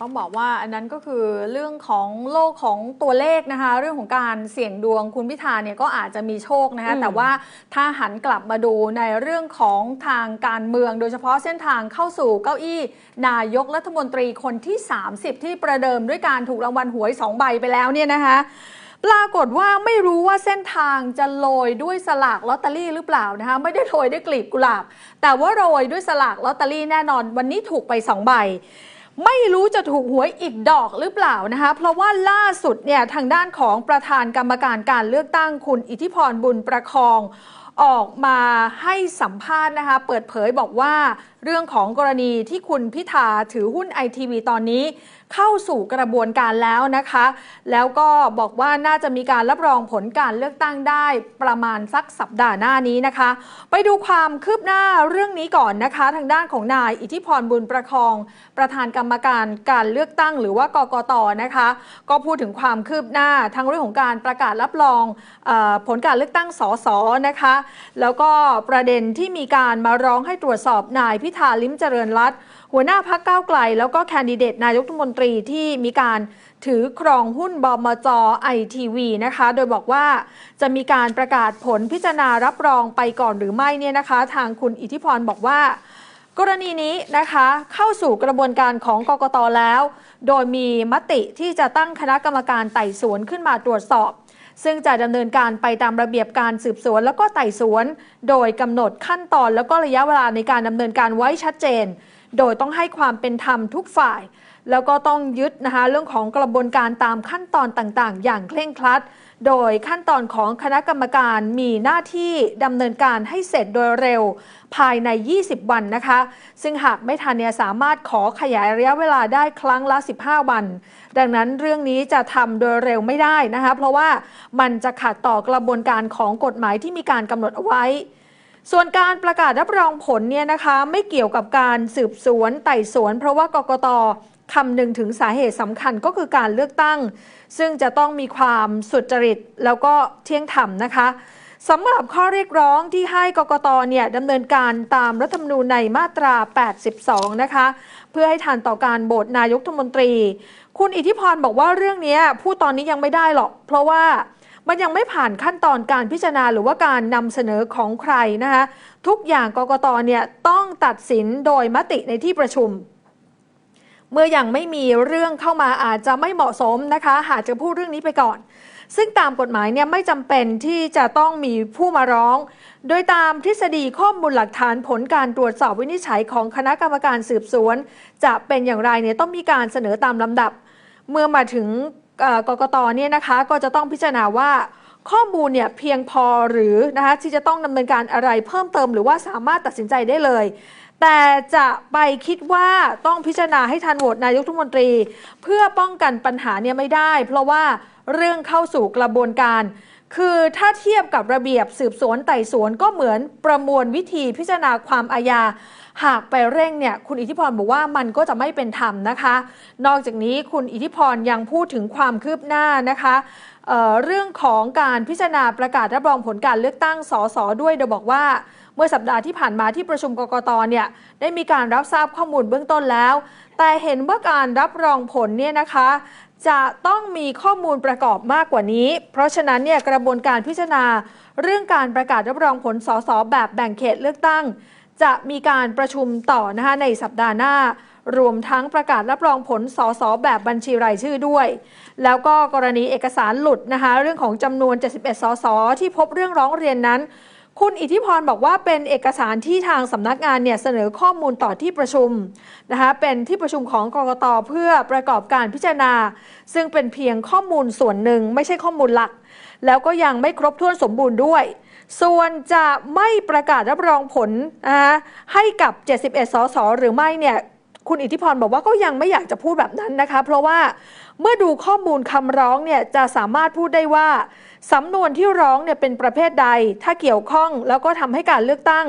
ต้องบอกว่าอันนั้นก็คือเรื่องของโลกของตัวเลขนะคะ เรื่องของการเสี่ยงดวงคุณพิธาเนี่ยก็อาจจะมีโชคนะคะอืมแต่ว่าถ้าหันกลับมาดูในเรื่องของทางการเมือง โดยเฉพาะเส้นทางเข้าสู่เก้าอี้ นายกรัฐมนตรีคนที่ 30 ที่ประเดิมด้วยการถูกรางวัลหวย2ใบไปแล้วเนี่ยนะคะปรากฏว่าไม่รู้ว่าเส้นทางจะโรยด้วยสลากลอตเตอรี่หรือเปล่านะคะไม่ได้โรยด้วยกลีบกุหลาบ แต่ว่าโรยด้วยสลากลอตเตอรี่แน่นอน วันนี้ถูกไป2ใบ ไม่รู้จะถูกหวยอีกดอกหรือเปล่านะคะ เพราะว่าล่าสุดเนี่ยทางด้านของประธานกรรมการการเลือกตั้งคุณอิทธิพรบุญประคองออกมาให้สัมภาษณ์นะคะ เปิดเผยบอกว่า เรื่องของกรณีที่คุณพิธาถือหุ้นไอทีวีตอนนี้ เข้าสู่กระบวนการแล้วนะคะ แล้วก็บอกว่าน่าจะมีการรับรองผลการเลือกตั้งได้ประมาณสักสัปดาห์หน้านี้นะคะ ไปดูความคืบหน้าเรื่องนี้ก่อนนะคะ ทางด้านของนายอิทธิพรบุญประคอง ประธานกรรมการการเลือกตั้งหรือว่ากกตนะคะ ก็พูดถึงความคืบหน้าทั้งเรื่องของการประกาศรับรองอผลการเลือกตั้งสสนะคะ แล้วก็ประเด็นที่มีการมาร้องให้ตรวจสอบนายพิธาลิ้มเจริญรัตหัวหน้าพักก้าวไกล แล้วก็แคนดิเดตนายกรัฐมนตรีที่มีการถือครองหุ้นบมจไอทีวีนะคะ โดยบอกว่าจะมีการประกาศผลพิจารณารับรองไปก่อนหรือไม่เนี่ยนะคะ ทางคุณอิทธิพรบอกว่ากรณีนี้นะคะเข้าสู่กระบวนการของกกตแล้ว โดยมีมติที่จะตั้งคณะกรรมการไต่สวนขึ้นมาตรวจสอบ ซึ่งจะดำเนินการไปตามระเบียบการสืบสวน แล้วก็ไต่สวน โดยกำหนดขั้นตอนแล้วก็ระยะเวลาในการดำเนินการไว้ชัดเจน โดยต้องให้ความเป็นธรรมทุกฝ่าย แล้วก็ต้องยึดนะคะเรื่องของกระบวนการตามขั้นตอนต่างๆ อย่างเคร่งครัด โดยขั้นตอนของคณะกรรมการมีหน้าที่ดำเนินการให้เสร็จโดยเร็วภายใน 20 วันนะคะ ซึ่งหากไม่ทันเนี่ยสามารถขอขยายระยะเวลาได้ครั้งละ 15 วัน ดังนั้นเรื่องนี้จะทำโดยเร็วไม่ได้นะคะ เพราะว่ามันจะขัดต่อกระบวนการของกฎหมายที่มีการกำหนดเอาไว้ส่วนการประกาศรับรองผลเนี่ยนะคะ ไม่เกี่ยวกับการสืบสวนไต่สวน เพราะว่ากกต คำนึงถึงสาเหตุสำคัญก็คือการเลือกตั้ง ซึ่งจะต้องมีความสุจริตแล้วก็เที่ยงธรรมนะคะสำหรับข้อเรียกร้องที่ให้กกตเนี่ยดำเนินการตามรัฐธรรมนูญในมาตรา 82 นะคะ เพื่อให้ทันต่อการโบทนายกรัฐมนตรี คุณอิทธิพรบอกว่าเรื่องนี้พูดตอนนี้ยังไม่ได้หรอก เพราะว่ามันยังไม่ผ่านขั้นตอนการพิจารณาหรือว่าการนำเสนอของใครนะคะทุกอย่างกกตเนี่ยต้องตัดสินโดยมติในที่ประชุม เมื่อยังไม่มีเรื่องเข้ามาอาจจะไม่เหมาะสมนะคะหากจะพูดเรื่องนี้ไปก่อน ซึ่งตามกฎหมายเนี่ยไม่จำเป็นที่จะต้องมีผู้มาร้อง โดยตามทฤษฎีข้อมูลหลักฐานผลการตรวจสอบวินิจฉัยของคณะกรรมการสืบสวน จะเป็นอย่างไรเนี่ยต้องมีการเสนอตามลำดับ เมื่อมาถึงกกตเนี่ยนะคะก็จะต้องพิจารณาว่าข้อมูลเนี่ยเพียงพอหรือนะคะที่จะต้องดำเนินการอะไรเพิ่มเติมหรือว่าสามารถตัดสินใจได้เลย แต่จะไปคิดว่าต้องพิจารณาให้ทันโหวตนายกรัฐมนตรี เพื่อป้องกันปัญหาเนี่ยไม่ได้ เพราะว่าเรื่องเข้าสู่กระบวนการ คือถ้าเทียบกับระเบียบสืบสวนไต่สวนก็เหมือนประมวลวิธีพิจารณาความอาญาหากไปเร่งเนี่ยคุณอิทธิพรบอกว่ามันก็จะไม่เป็นธรรมนะคะ นอกจากนี้คุณอิทธิพรยังพูดถึงความคืบหน้านะคะเเรื่องของการพิจารณาประกาศรับรองผลการเลือกตั้งสสด้วยโดยบอกว่า เมื่อสัปดาห์ที่ผ่านมาที่ประชุมกกตเนี่ยได้มีการรับทราบข้อมูลเบื้องต้นแล้ว แต่เห็นว่าการรับรองผลเนี่ยนะคะ จะต้องมีข้อมูลประกอบมากกว่านี้ เพราะฉะนั้นเนี่ยกระบวนการพิจารณา เรื่องการประกาศรับรองผลสสแบบแบ่งเขตเลือกตั้ง จะมีการประชุมต่อนะคะในสัปดาห์หน้ารวมทั้งประกาศรับรองผลสสแบบบัญชีรายชื่อด้วย แล้วก็กรณีเอกสารหลุดนะคะ เรื่องของจำนวน 71 สสที่พบเรื่องร้องเรียนนั้น คุณอิทธิพรบอกว่าเป็นเอกสารที่ทางสำนักงานเนี่ยเสนอข้อมูลต่อที่ประชุมนะคะเป็นที่ประชุมของกรกตเพื่อประกอบการพิจารณา ซึ่งเป็นเพียงข้อมูลส่วนหนึ่งไม่ใช่ข้อมูลหลัก แล้วก็ยังไม่ครบถ้วนสมบูรณ์ด้วย ส่วนจะไม่ประกาศรับรองผลนะคะให้กับ 71 สสหรือไม่เนี่ยคุณอิทธิพรบอกว่าก็ยังไม่อยากจะพูดแบบนั้นนะคะ เพราะว่าเมื่อดูข้อมูลคำร้องเนี่ยจะสามารถพูดได้ว่า สำนวนที่ร้องเนี่ยเป็นประเภทใด ถ้าเกี่ยวข้องแล้วก็ทำให้การเลือกตั้ง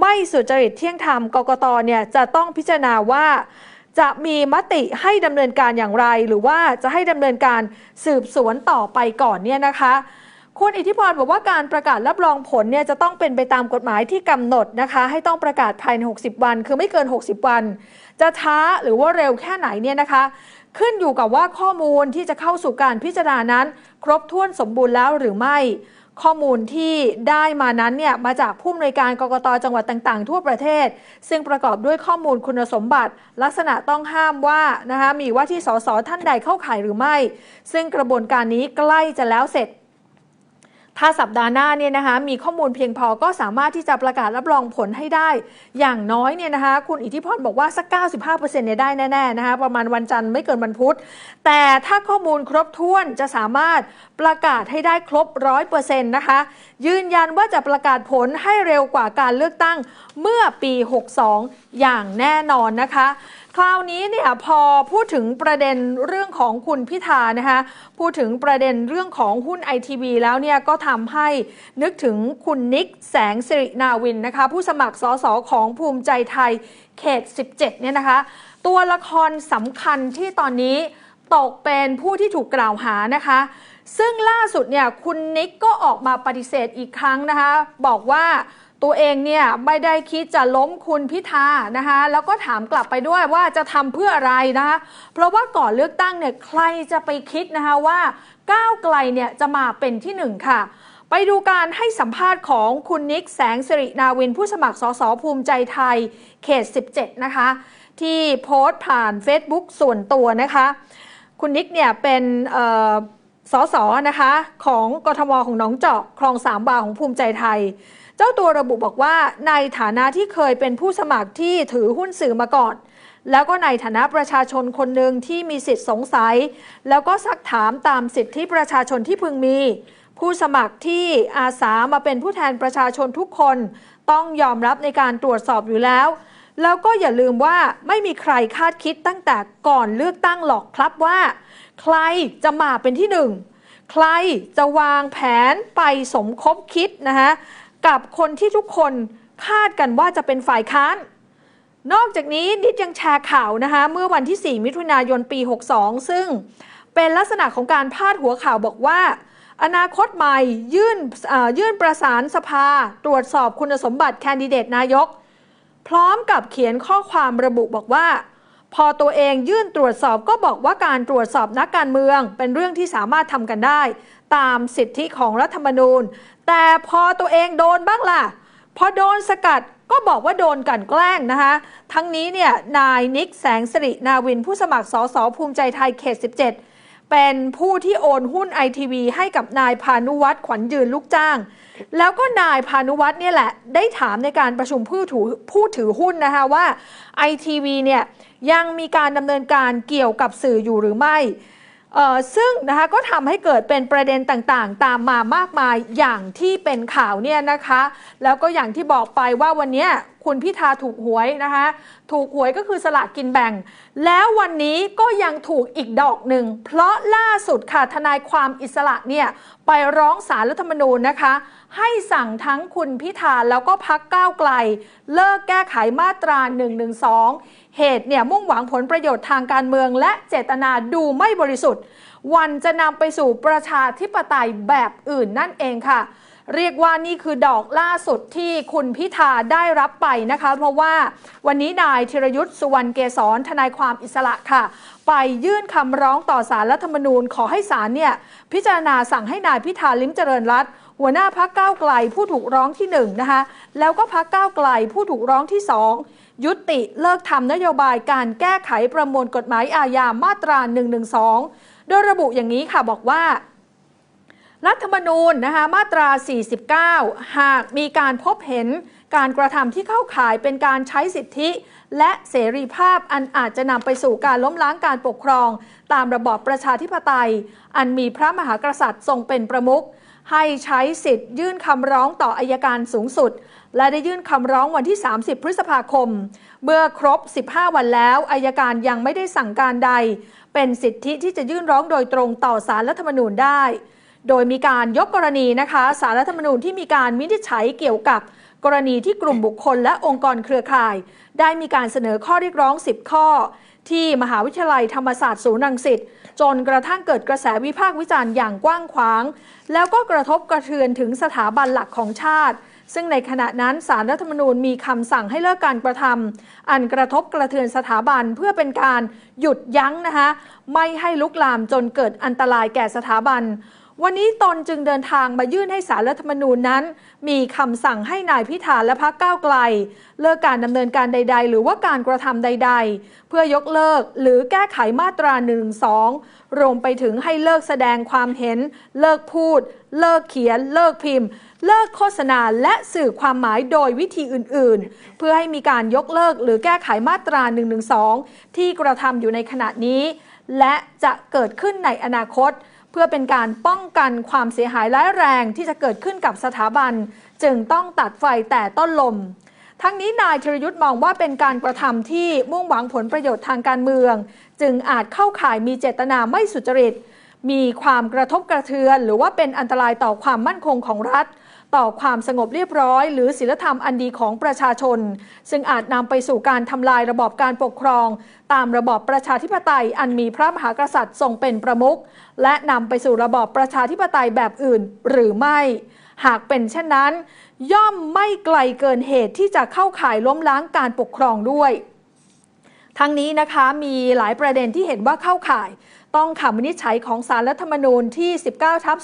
ไม่สุจริตเที่ยงธรรมกกตเนี่ยจะต้องพิจารณาว่า จะมีมติให้ดำเนินการอย่างไร หรือว่าจะให้ดำเนินการสืบสวนต่อไปก่อนเนี่ยนะคะคุณอิทธิพรบอกว่าการประกาศรับรองผลเนี่ยจะต้องเป็นไปตามกฎหมายที่กำหนดนะคะ ให้ต้องประกาศภายใน 60 วัน คือไม่เกิน 60 วัน จะช้าหรือว่าเร็วแค่ไหนเนี่ยนะคะ ขึ้นอยู่กับว่าข้อมูลที่จะเข้าสู่การพิจารณานั้น ครบถ้วนสมบูรณ์แล้วหรือไม่ ข้อมูลที่ได้มานั้นเนี่ยมาจากผู้อำนวยการกรกตจังหวัดต่างๆ ทั่วประเทศ ซึ่งประกอบด้วยข้อมูลคุณสมบัติ ลักษณะต้องห้ามว่านะคะมีว่าที่สสท่านใดเข้าข่ายหรือไม่ ซึ่งกระบวนการนี้ใกล้จะแล้วเสร็จ ถ้าสัปดาห์หน้าเนี่ยนะคะมีข้อมูลเพียงพอก็สามารถที่จะประกาศรับรองผลให้ได้ อย่างน้อยเนี่ยนะคะคุณอิทธิพรบอกว่าสัก 95%เนี่ยได้แน่ๆนะคะประมาณวันจันทร์ไม่เกินวันพุธ แต่ถ้าข้อมูลครบถ้วนจะสามารถประกาศให้ได้ครบ 100%นะคะ ยืนยันว่าจะประกาศผลให้เร็วกว่าการเลือกตั้งเมื่อปี 62 อย่างแน่นอนนะคะ คราวนี้เนี่ยพอพูดถึงประเด็นเรื่องของคุณพิธานะคะพูดถึงประเด็นเรื่องของหุ้นไอทีวีแล้วเนี่ยก็ทำให้นึกถึงคุณนิกแสงสิรินาวินนะคะผู้สมัครสสของภูมิใจไทยเขต 17 เนี่ยนะคะ ตัวละครสำคัญที่ตอนนี้ตกเป็นผู้ที่ถูกกล่าวหานะคะ ซึ่งล่าสุดเนี่ยคุณนิกก็ออกมาปฏิเสธอีกครั้งนะคะ บอกว่า ตัวเองเนี่ยไม่ได้คิดจะล้มคุณพิธานะคะแล้วก็ถามกลับไปด้วยว่าจะทำเพื่ออะไรนะคะเพราะว่าก่อนเลือกตั้งเนี่ยใครจะไปคิดนะคะว่าก้าวไกลเนี่ยจะมาเป็นที่หนึ่งค่ะไปดูการให้สัมภาษณ์ของคุณนิกแสงสิรินาวินผู้สมัครสสภูมิใจไทยเขต 17 นะคะ ที่โพสต์ผ่าน Facebook ส่วนตัวนะคะ คุณนิกเนี่ยเป็นเอ่อสสนะคะ ของกทมของหนองเจอกคลองสามวาของภูมิใจไทย จ้าตัวระบุบอกว่าในฐานะที่เคยเป็นผู้สมัครที่ถือหุ้นสื่อมาก่อน แล้วก็ในฐานะประชาชนคนหนึ่งที่มีสิทธิ์สงสัย แล้วก็ซักถามตามสิทธิประชาชนที่พึงมี ผู้สมัครที่อาสามาเป็นผู้แทนประชาชนทุกคน ต้องยอมรับในการตรวจสอบอยู่แล้ว แล้วก็อย่าลืมว่าไม่มีใครคาดคิดตั้งแต่ก่อนเลือกตั้งหรอกครับว่า ใครจะมาเป็นที่หนึ่งใครจะวางแผนไปสมคบคิดนะคะ กับคนที่ทุกคนคาดกันว่าจะเป็นฝ่ายค้าน นอกจากนี้นิดยังแชร์ข่าวนะคะเมื่อวันที่ 4 มิถุนายนปี 62 ซึ่งเป็นลักษณะของการพาดหัวข่าวบอกว่า อนาคตใหม่ยื่นยื่นประสานสภา ตรวจสอบคุณสมบัติแคนดิเดตนายก พร้อมกับเขียนข้อความระบุบอกว่า พอตัวเองยื่นตรวจสอบก็บอกว่าการตรวจสอบนักการเมือง เป็นเรื่องที่สามารถทำกันได้ ตามสิทธิของรัฐธรรมนูญ แต่พอตัวเองโดนบ้างล่ะ พอโดนสกัดก็บอกว่าโดนกลันแกล้งนะคะ ทั้งนี้เนี่ยนายนิกแสงสิรินาวินผู้สมัครสสภูมิใจไทยเขต 17 เป็นผู้ที่โอนหุ้นไอทีวีให้กับนายพานุวัตรขวัญยืนลูกจ้าง แล้วก็นายพานุวัตรเนี่ยแหละ ได้ถามในการประชุมผู้ถือผู้ถือหุ้นนะคะว่าไอทีวีเนี่ยยังมีการดำเนินการเกี่ยวกับสื่ออยู่หรือไม่ ซึ่งนะคะก็ทำให้เกิดเป็นประเด็นต่างๆ ตามมามากมายอย่างที่เป็นข่าวเนี่ยนะคะ แล้วก็อย่างที่บอกไปว่าวันนี้คุณพิธาถูกหวยนะคะถูกหวยก็คือสลากกินแบ่ง แล้ววันนี้ก็ยังถูกอีกดอกหนึ่ง เพราะล่าสุดค่ะทนายความอิสระเนี่ยไปร้องสารรัฐธรรมนูญนะคะ ให้สั่งทั้งคุณพิธาแล้วก็พักก้าวไกล เลิกแก้ไขมาตรา112 เหตุเนี่ยมุ่งหวังผลประโยชน์ทางการเมือง และเจตนาดูไม่บริสุทธิ์ วันจะนำไปสู่ประชาธิปไตยแบบอื่นนั่นเองค่ะ เรียกว่านี่คือดอกล่าสุดที่คุณพิธาได้รับไปนะคะ เพราะว่าวันนี้นายธีรยุทธ์สุวรรณเกษรทนายความอิสระค่ะ ไปยื่นคำร้องต่อสารรัฐธรรมนูญขอให้ศาลเนี่ยพิจารณาสั่งให้นายพิธาลิ้มเจริญรัตน์ หัวหน้าพักก้าวไกลผู้ถูกร้องที่หนึ่งนะคะแล้วก็พักก้าวไกลผู้ถูกร้องที่สองยุติเลิกทำนโยบายการแก้ไขประมวลกฎหมายอาญามาตรา 112 โดยระบุอย่างนี้ค่ะบอกว่ารัฐธรรมนูญนะคะมาตรา 49 หากมีการพบเห็นการกระทำที่เข้าข่ายเป็นการใช้สิทธิ และเสรีภาพอันอาจจะนำไปสู่การล้มล้างการปกครอง ตามระบอบประชาธิปไตย อันมีพระมหากษัตริย์ทรงเป็นประมุข ให้ใช้สิทธิ์ยื่นคำร้องต่ออายการสูงสุด และได้ยื่นคำร้องวันที่ 30 พฤษภาคม เมื่อครบ 15 วันแล้วอายการยังไม่ได้สั่งการใด เป็นสิทธิที่จะยื่นร้องโดยตรงต่อสารรัฐธรรมนูญได้ โดยมีการยกกรณีนะคะสารรัฐธรรมนูญที่มีการวินิจฉัยเกี่ยวกับ กรณีที่กลุ่มบุคคลและองค์กรเครือข่าย ได้มีการเสนอข้อเรียกร้อง 10 ข้อ ที่มหาวิทยาลัยธรรมศาสตร์ศูนย์รังสิตจนกระทั่งเกิดกระแสวิพากษ์วิจารณ์อย่างกว้างขวาง แล้วก็กระทบกระเทือนถึงสถาบันหลักของชาติ ซึ่งในขณะนั้นสารรัฐธรรมนูญมีคำสั่งให้เลิกการกระทำอันกระทบกระเทือนสถาบันเพื่อเป็นการหยุดยั้งนะคะไม่ให้ลุกลามจนเกิดอันตรายแก่สถาบัน วันนี้ตนจึงเดินทางมายื่นให้สารรัฐธรรมนูญนั้น มีคำสั่งให้นายพิธาและพรรคก้าวไกล เลิกการดำเนินการใด ๆ หรือว่าการกระทำใด ๆ เพื่อยกเลิกหรือแก้ไขมาตรา1นึรวมไปถึงให้เลิกแสดงความเห็น เลิกพูด เลิกเขียน เลิกพิมพ์ เลิกโฆษณาและสื่อความหมายโดยวิธีอื่น ๆ เพื่อให้มีการยกเลิกหรือแก้ไขมาตรา1นึที่กระทำอยู่ในขณะนี้ และจะเกิดขึ้นในอนาคต เพื่อเป็นการป้องกันความเสียหายร้ายแรงที่จะเกิดขึ้นกับสถาบัน จึงต้องตัดไฟแต่ต้นลม ทั้งนี้นายธรยุทธ์มองว่าเป็นการกระทำที่มุ่งหวังผลประโยชน์ทางการเมือง จึงอาจเข้าข่ายมีเจตนาไม่สุจริต มีความกระทบกระเทือน หรือว่าเป็นอันตรายต่อความมั่นคงของรัฐ ต่อความสงบเรียบร้อย หรือศีลธรรมอันดีของประชาชน ซึ่งอาจนำไปสู่การทำลายระบอบการปกครอง ตามระบอบประชาธิปไตยอันมีพระมหากษัตริย์ทรงเป็นประมุขและนำไปสู่ระบอบประชาธิปไตยแบบอื่นหรือไม่ หากเป็นเช่นนั้น ย่อมไม่ไกลเกินเหตุที่จะเข้าข่ายล้มล้างการปกครองด้วย ทั้งนี้นะคะมีหลายประเด็นที่เห็นว่าเข้าข่าย ต้องคำวินิจฉัยของสารรัฐธรรมนูญที่ 19 ทับ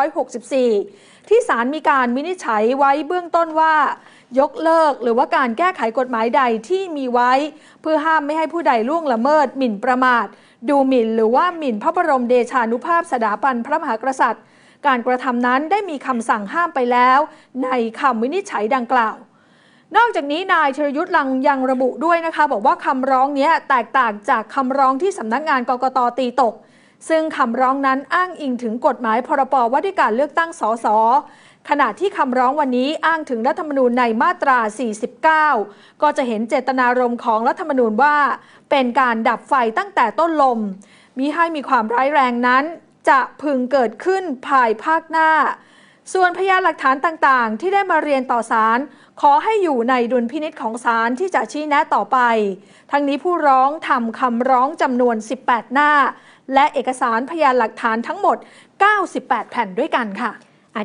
2564 ที่ศาลมีการวินิจฉัยไว้เบื้องต้นว่า ยกเลิกหรือว่าการแก้ไขกฎหมายใดที่มีไว้ เพื่อห้ามไม่ให้ผู้ใดล่วงละเมิด หมิ่นประมาท ดูหมิ่นหรือว่าหมิ่นพระบรมเดชานุภาพสถาบันพระมหากษัตริย์ การกระทำนั้นได้มีคำสั่งห้ามไปแล้ว ในคำวินิจฉัยดังกล่าว นอกจากนี้นายชรยุทธ์ลังยังระบุด้วยนะคะ บอกว่าคำร้องนี้แตกต่างจากคำร้องที่สำนักงานกกตตีตก ซึ่งคำร้องนั้นอ้างอิงถึงกฎหมายพรบว่าด้วยการเลือกตั้งสสขณะที่คำร้องวันนี้อ้างถึงรัฐธรรมนูญในมาตรา 49 ก็จะเห็นเจตนารมณ์ของรัฐธรรมนูญว่า เป็นการดับไฟตั้งแต่ต้นลม มิให้มีความร้ายแรงนั้น จะพึงเกิดขึ้นภายภาคหน้า ส่วนพยานหลักฐานต่างๆ ที่ได้มาเรียนต่อศาล ขอให้อยู่ในดุลพินิษของศาลที่จะชี้แนะต่อไป ทั้งนี้ผู้ร้องทำคำร้องจำนวน 18 หน้า และเอกสารพยานหลักฐานทั้งหมด 98 แผ่นด้วยกันค่ะ